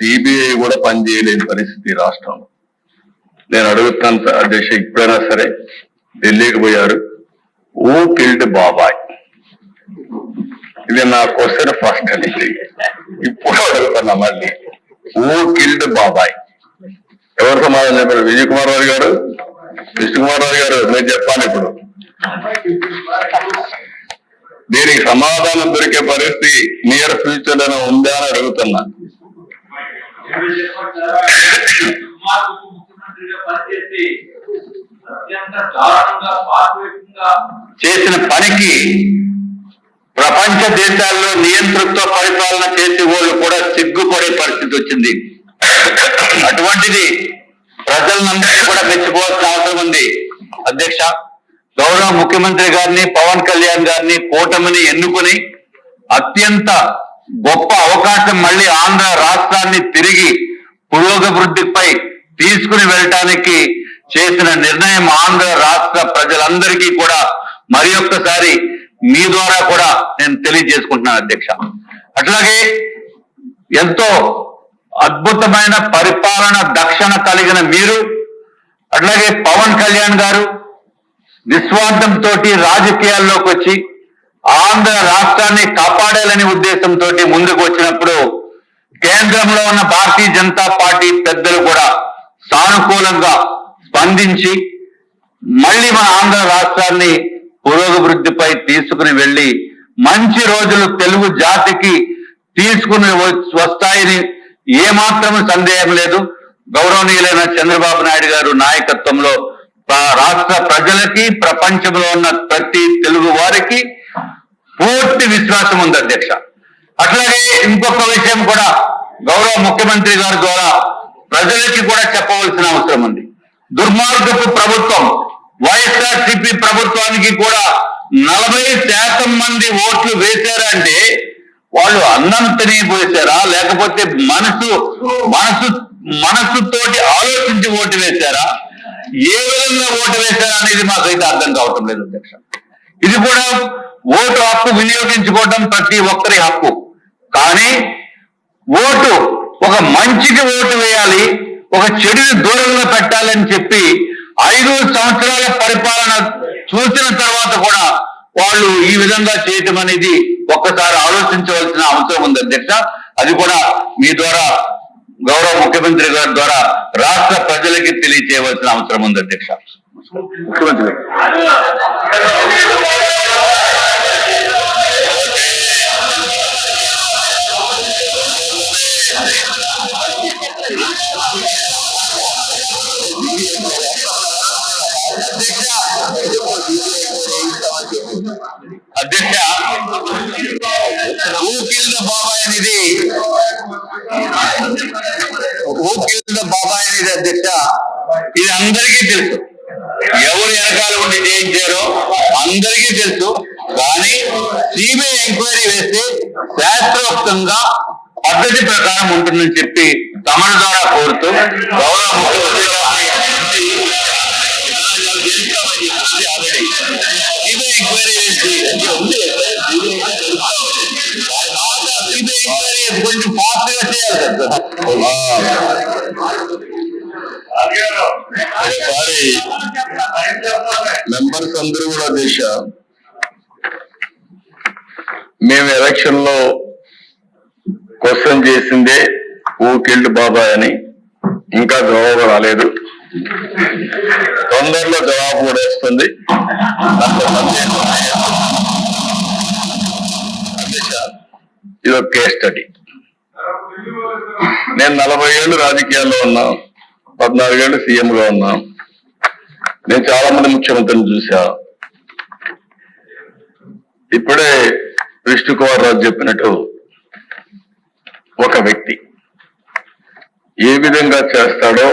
CBI కూడా పనిచేయలేని పరిస్థితి రాష్ట్రంలో. నేను అడుగుతాను అధ్యక్ష ఇప్పుడైనా సరే ఢిల్లీకి పోయారు. ఓ కిల్డ్ బాబాయ్ ఇది నా క్వశ్చన్ ఫస్ట్ అనేది ఇప్పుడు అడుగుతున్నా మళ్ళీ. ఓ కిల్డ్ బాబాయ్ ఎవరు సమాధానం చెప్పారు? విజయ్ కుమార్ రావు గారు? విష్ణు కుమార్ రావు గారు మీరు చెప్పాలి ఇప్పుడు. దీనికి సమాధానం దొరికే పరిస్థితి నియర్ ఫ్యూచర్లోనే ఉందా అని అడుగుతున్నా. ముఖ్యమంత్రిగా పనిచేసి అత్యంత దారుణంగా చేసిన పనికి ప్రపంచ దేశాల్లో నియంతృత్వ పరిపాలన చేసే వాళ్ళు కూడా సిగ్గుపడే పరిస్థితి వచ్చింది. అటువంటిది ప్రజలందరినీ కూడా మెచ్చుకోవాల్సిన అవసరం ఉంది. అధ్యక్ష గౌరవ ముఖ్యమంత్రి గారిని పవన్ కళ్యాణ్ గారిని కూటమిని ఎన్నుకొని అత్యంత గొప్ప అవకాశం మళ్ళీ ఆంధ్ర రాష్ట్రాన్ని తిరిగి పురోగభివృద్ధిపై తీసుకుని వెళ్ళటానికి చేసిన నిర్ణయం ఆంధ్ర రాష్ట్ర ప్రజలందరికీ కూడా మరి ఒక్కసారి మీ ద్వారా కూడా నేను తెలియజేసుకుంటున్నాను అధ్యక్ష. అట్లాగే ఎంతో అద్భుతమైన పరిపాలన దక్షణ కలిగిన మీరు అట్లాగే పవన్ కళ్యాణ్ గారు నిస్వార్థంతో రాజకీయాల్లోకి వచ్చి ఆంధ్ర రాష్ట్రాన్ని కాపాడాలనే ఉద్దేశంతో ముందుకు వచ్చినప్పుడు కేంద్రంలో ఉన్న భారతీయ జనతా పార్టీ పెద్దలు కూడా సానుకూలంగా స్పందించి మళ్ళీ మన ఆంధ్ర రాష్ట్రాన్ని పురోగభివృద్ధిపై తీసుకుని వెళ్ళి మంచి రోజులు తెలుగు జాతికి తీసుకుని వస్తాయని ఏమాత్రం సందేహం లేదు. గౌరవనీయులైన చంద్రబాబు నాయుడు గారు నాయకత్వంలో రాష్ట్ర ప్రజలకి ప్రపంచంలో ఉన్న ప్రతి తెలుగు వారికి పూర్తి విశ్వాసం ఉంది అధ్యక్ష. అట్లాగే ఇంకొక విషయం కూడా గౌరవ ముఖ్యమంత్రి గారి ద్వారా ప్రజలకి కూడా చెప్పవలసిన అవసరం ఉంది. దుర్మార్గపు ప్రభుత్వం వైఎస్ఆర్ సిపి ప్రభుత్వానికి కూడా నలభై శాతం మంది ఓట్లు వేశారంటే వాళ్ళు అన్నం తిని లేకపోతే మనసు మనసు మనసుతోటి ఆలోచించి ఓటు వేశారా? ఏ విధంగా ఓటు వేశారా అనేది మాకైతే అర్థం కావటం లేదు అధ్యక్ష. ఇది కూడా ఓటు హక్కు వినియోగించుకోవడం ప్రతి ఒక్కరి హక్కు. కానీ ఓటు ఒక మంచికి ఓటు వేయాలి ఒక చెడుని దూరంలో పెట్టాలని చెప్పి ఐదు సంవత్సరాల పరిపాలన చూసిన తర్వాత కూడా వాళ్ళు ఈ విధంగా చేయటం అనేది ఒక్కసారి ఆలోచించవలసిన అవసరం ఉంది అధ్యక్ష. అది కూడా మీ ద్వారా గౌరవ ముఖ్యమంత్రి గారి ద్వారా రాష్ట్ర ప్రజలకి తెలియజేయవలసిన అవసరం ఉంది అధ్యక్ష. ముఖ్యమంత్రి. అధ్యక్ష బాబాయ్ అనేది బాబాయ్ అనేది అధ్యక్ష. ఇది అందరికీ తెలుసు. ఎవరు వెనకాల ఉండి చేయించారో అందరికీ తెలుసు. కానీ సిబిఐ ఎంక్వైరీ వేస్తే శాస్త్రోక్తంగా పద్ధతి ప్రకారం ఉంటుందని చెప్పి తమను ద్వారా కోరుతూ గౌరవ ముఖ్యమంత్రి ఎంక్వైరీ వేసి ఉంది కొంచెం ఫాస్ట్గా చేయాలి ఒకసారి మెంబర్స్ అందరూ కూడా చేశా మేము ఎలక్షన్లో క్వశ్చన్ చేసిందే ఊకెళ్ళు బాబాయ్ అని. ఇంకా జవాబు రాలేదు. తొందరలో జవాబు కూడా వస్తుంది. ఇది ఒక కేస్ స్టడీ నేను నలభై ఏళ్ళు రాజకీయాల్లో ఉన్నా పద్నాలుగేళ్ళు సీఎం గా ఉన్నా నేను చాలా మంది ముఖ్యమంత్రిని చూసా. ఇప్పుడే విష్ణు కుమార్ రాజు చెప్పినట్టు ఒక వ్యక్తి ఏ విధంగా చేస్తాడో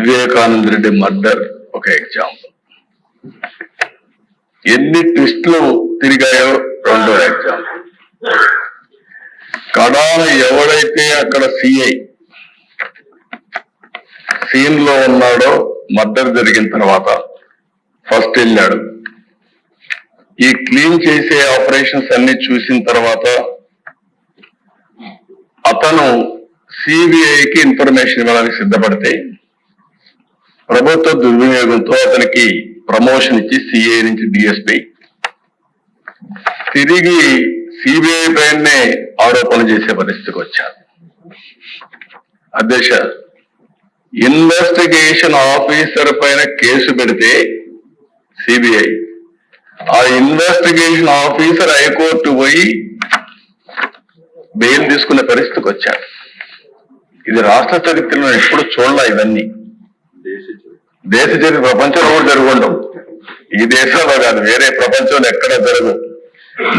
వివేకానంద రెడ్డి మర్డర్ ఒక ఎగ్జాంపుల్. ఎన్ని ట్విస్టులు తిరిగాయో రెండో ఎగ్జాంపుల్. కడాన ఎవడైతే అక్కడ సిఐ సీన్లో ఉన్నాడో మర్డర్ జరిగిన తర్వాత ఫస్ట్ వెళ్ళాడు. ఈ క్లీన్ చేసే ఆపరేషన్స్ అన్ని చూసిన తర్వాత అతను అతను సిబిఐకి ఇన్ఫర్మేషన్ ఇవ్వడానికి సిద్ధపడితే ప్రభుత్వ దుర్వినియోగంతో అతనికి ప్రమోషన్ ఇచ్చి సిఐ నుంచి డిఎస్పీ తిరిగి సిబిఐ పైనే ఆరోపణ చేసే పరిస్థితికి వచ్చారు. అధ్యక్ష ఇన్వెస్టిగేషన్ ఆఫీసర్ పైన కేసు పెడితే సిబిఐ ఆ ఇన్వెస్టిగేషన్ ఆఫీసర్ హైకోర్టు పోయి బెయిల్ తీసుకునే పరిస్థితికి వచ్చారు. ఇది రాష్ట్ర చరిత్రలో ఎప్పుడు చూడలే ఇవన్నీ. దేశ చరిత్ర ప్రపంచంలో కూడా జరుగుండవు ఈ దేశంలో కాదు వేరే ప్రపంచంలో ఎక్కడ జరగదు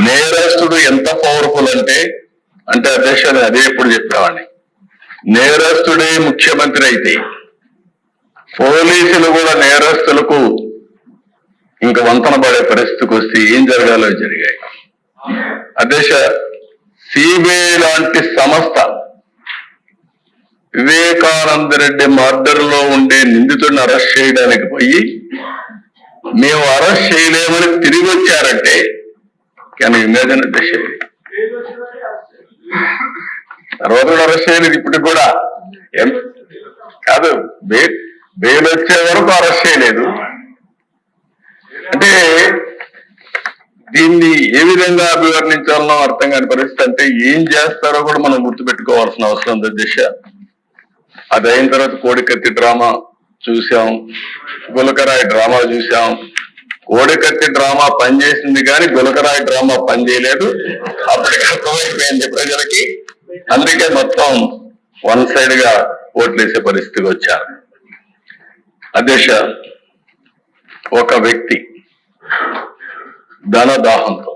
నేరస్తుడు ఎంత పవర్ఫుల్ అంటే అంటే అధ్యక్ష అదే ఎప్పుడు చెప్పేవాడిని. నేరస్తుడే ముఖ్యమంత్రి అయితే పోలీసులు కూడా నేరస్తులకు ఇంకా వంతన పడే పరిస్థితికి వస్తే ఏం జరగాలో జరిగాయి. అధ్యక్ష సిబిఐ లాంటి సంస్థ వివేకానంద రెడ్డి మర్డర్లో ఉండే నిందితుడిని అరెస్ట్ చేయడానికి పోయి మేము అరెస్ట్ చేయలేమని తిరిగి వచ్చారంటే కానీ ఇమేజిన్ అధ్యక్ష తర్వాత కూడా అరెస్ట్ చేయలేదు ఇప్పటికి కూడా. కాదు బెయిల్ వచ్చే వరకు అరెస్ట్ చేయలేదు. అంటే దీన్ని ఏ విధంగా అభివర్ణించాలనో అర్థం కాని పరిస్థితి అంటే ఏం చేస్తారో కూడా మనం గుర్తుపెట్టుకోవాల్సిన అవసరం ఉంది దిశ. అది అయిన తర్వాత కోడికత్తి డ్రామా చూసాం గులకరాయి డ్రామా చూసాం కోడికత్తి డ్రామా పనిచేసింది కానీ గులకరాయి డ్రామా పనిచేయలేదు అప్పటికి అర్థమైపోయింది ప్రజలకి. అందుకే మొత్తం వన్ సైడ్గా ఓట్లేసే పరిస్థితికి వచ్చారు. అధ్యక్ష ఒక వ్యక్తి ధన దాహంతో